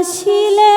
রাতাশিলে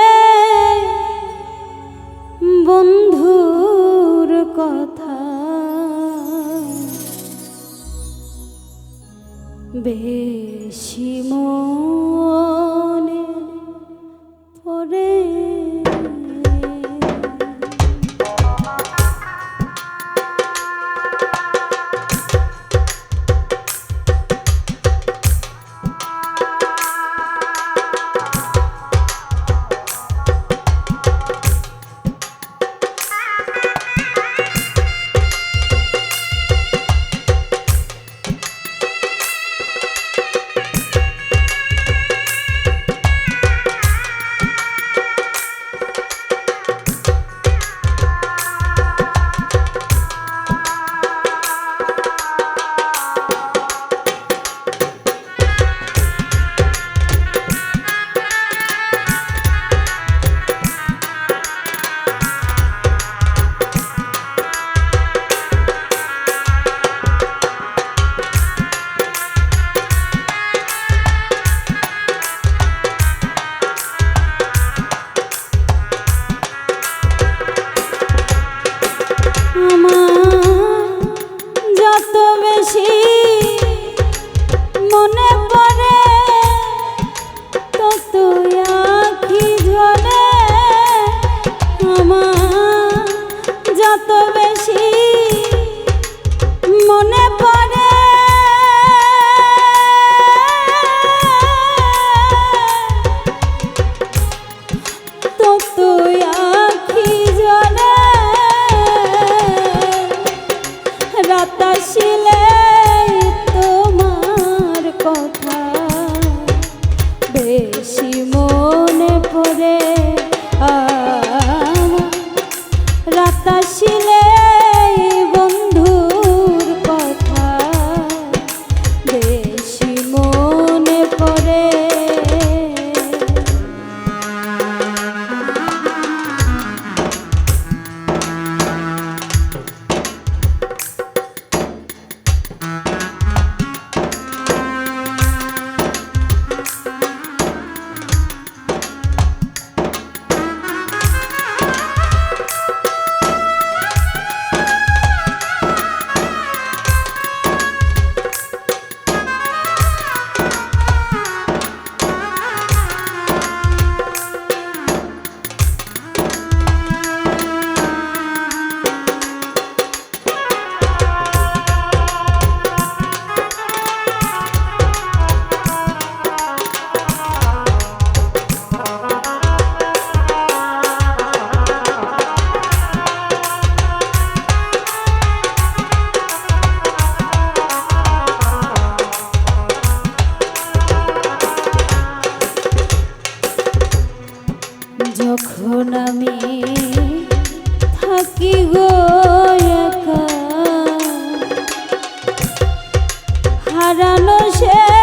হারানো সেই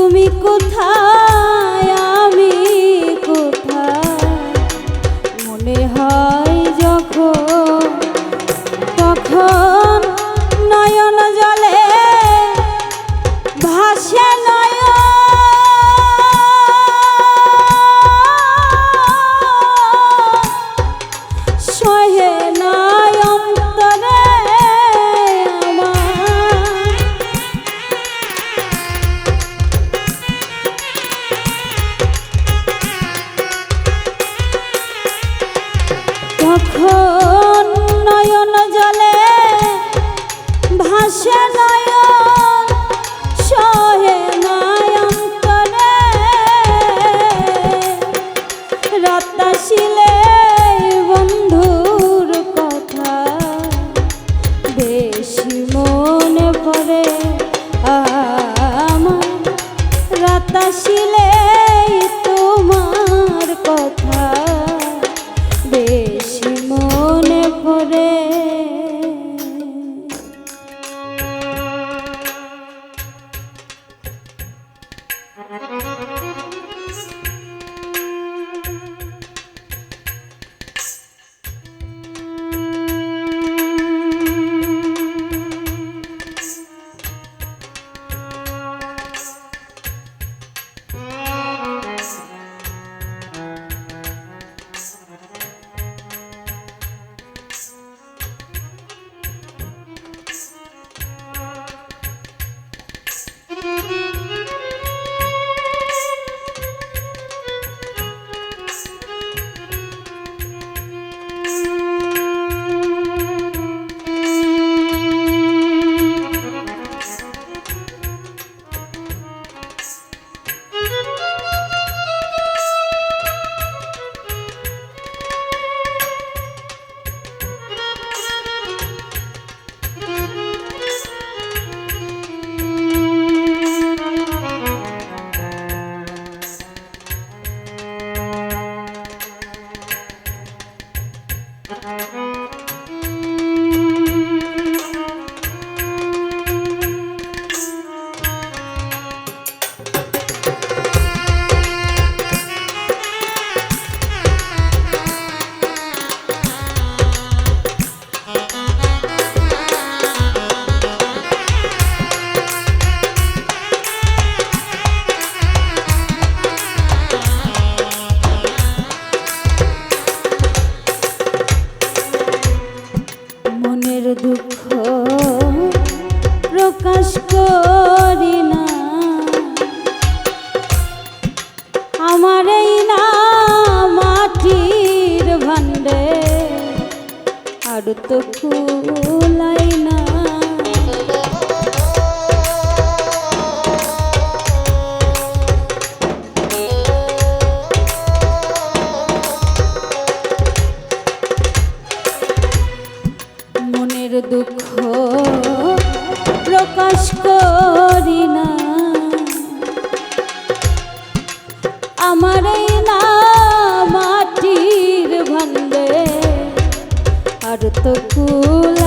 তুমি কোথায়? তো না দুঃখ প্রকাশ করি না আমার এই না ভক্ত কুল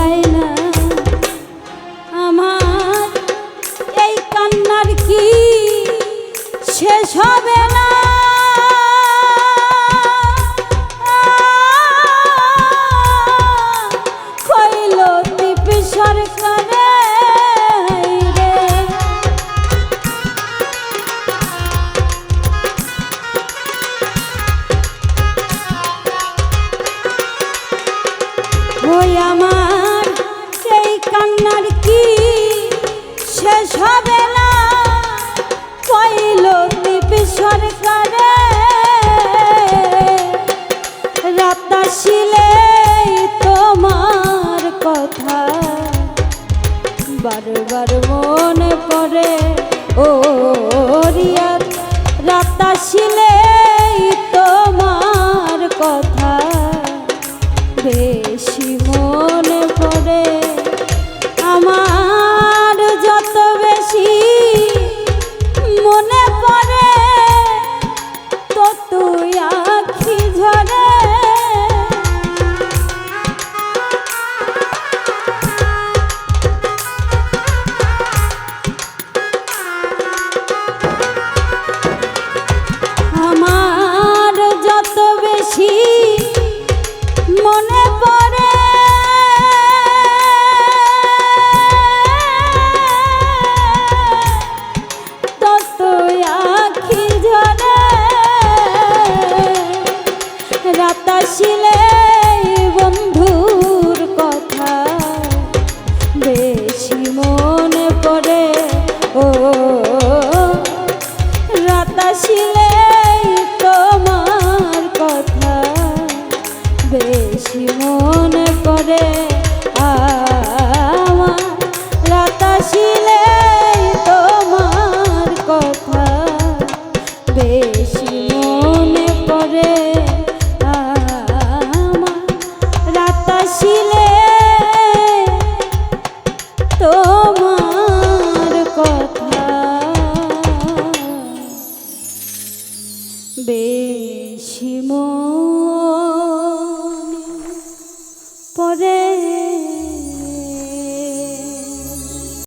বারবার মনে পড়ে। ও রিয়ার রাতা ছিলে তোমার কথা। আসিলে বন্ধুর কথা। বেশি মনে পড়ে, ও রাত আসিলে তোমার কথা। বেশি মনে পড়ে, আমার রাত আসিলে তোমার কথা। বেশি